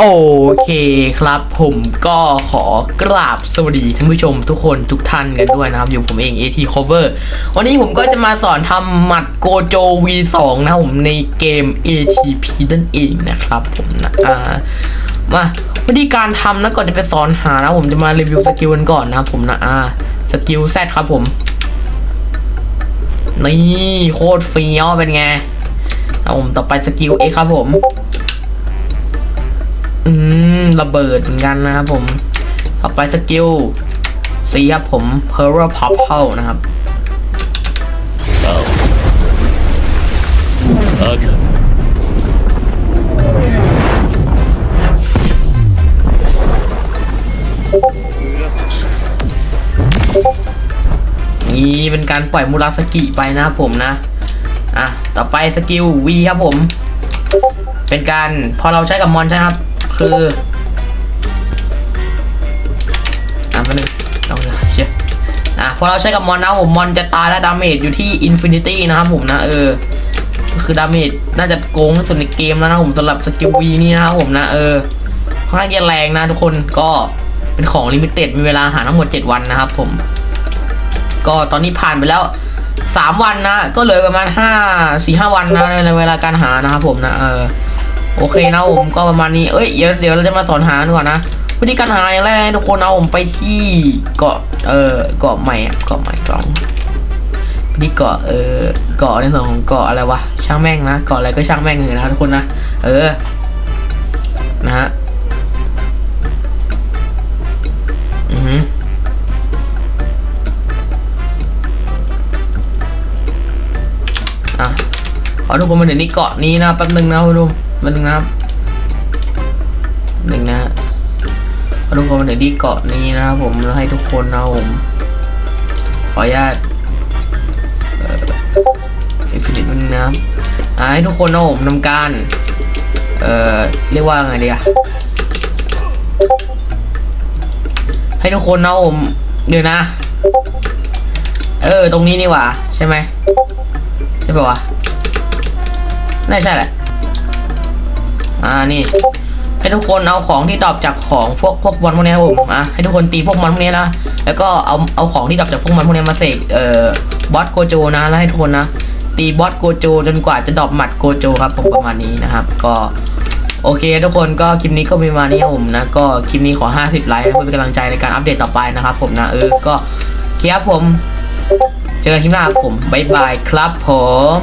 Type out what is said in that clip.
โอเคครับผมก็ขอกราบสวัสดีท่านผู้ชมทุกคนทุกท่านกันด้วยนะครับ อยู่ผมเอง AT Cover วันนี้ผมก็จะมาสอนทำหมัดโกโจ V2 นะผมในเกม ATP นั่นเองนะครับผมนะอ่ามาวิธีการทำนะก่อนจะไปสอนหานะผมจะมารีวิวสกิลกันก่อนนะครับผมนะอ่าสกิล Z ครับผม นี่โคตรเฟี้ยวเป็นไงนะผมต่อไปสกิล X ครับผม อืมระเบิดเหมือนกันนะครับผมต่อไปสกิลสีครับผม p e r l Pop เข้านะครับนี่เป็นการปล่อยมูราสกิไปนะครับผมนะ อะ ต่อไปสกิล V ครับผม เป็นการพอเราใช้กับมอนใช่ไหมครับ คืออะมาหนึ่งต้องเลยเชียอะพอเราใช้กับมอนนะผมมอนจะตายและดาเมจอยู่ที่อินฟินิตี้นะครับผมนะเออคือดาเมจน่าจะโกงที่สุดในเกมแล้วนะผมสำหรับสกิล V นี่นะครับผมนะเออค่อนข้างจะแรงนะทุกคนก็เป็นของลิมิเต็ดมีเวลาหาทั้งหมด 7 วันนะครับผม ก็ตอนนี้ผ่านไปแล้วสามวันนะ ก็เหลือประมาณห้าสี่ห้าวันนะในเวลาการหานะครับผมนะเออ โอเคนะผมก็ประมาณนี้ เอ้ยเดี๋ยวเดี๋ยวเราจะมาสอนหาก่อนนะ วิธีการหาอย่างแรกทุกคนเอาผมไปที่เกาะ เออเกาะใหม่เกาะใหม่กล่องนี่เกาะ เออเกาะในส่วนของเกาะอะไรวะ ช่างแม่งนะ เกาะอะไรก็ช่างแม่งเลยนะทุกคนนะ เออ นะฮะ อือฮึอะขอทุกคนมาถึงนี่เกาะนี้นะแป๊บนึงนะคุณผู้ชม แป๊บนึงนะครับหนึ่งนะฮะทุกคนมาถึงที่เกาะนี้นะครับผมแล้วให้ทุกคนนะผมขออนุญาตเอ่ออินฟินิตนึงนะครับให้ทุกคนนะผมทำการเอ่อเรียกว่าไงดีอะให้ทุกคนนะผมเดี๋ยวนะ เออ ตรงนี้นี่หว่า ใช่ไหมใช่ปะวะน่าใช่แหละ อ่านี่ ให้ทุกคนเอาของที่ดรอปจากของพวกพวกมอนพวกนี้ครับผมอะให้ทุกคนตีพวกมอนพวกนี้นะแล้วก็เอาเอาของที่ดรอปจากพวกมอนพวกนี้มาเสกเอ่อบอสโกโจนะแล้วให้ทุกคนนะตีบอสโกโจจนกว่าจะดรอปหมัดโกโจครับผมประมาณนี้นะครับ ก็โอเค ทุกคนก็คลิปนี้ก็ประมานี้ผมนะ ก็คลิปนี้ขอ 50 ไลค์เพื่อเป็นกำลังใจในการอัปเดตต่อไปนะครับผมนะ เออ ก็โอเคครับผม เจอกันคลิปหน้าผม บ๊ายบายครับผม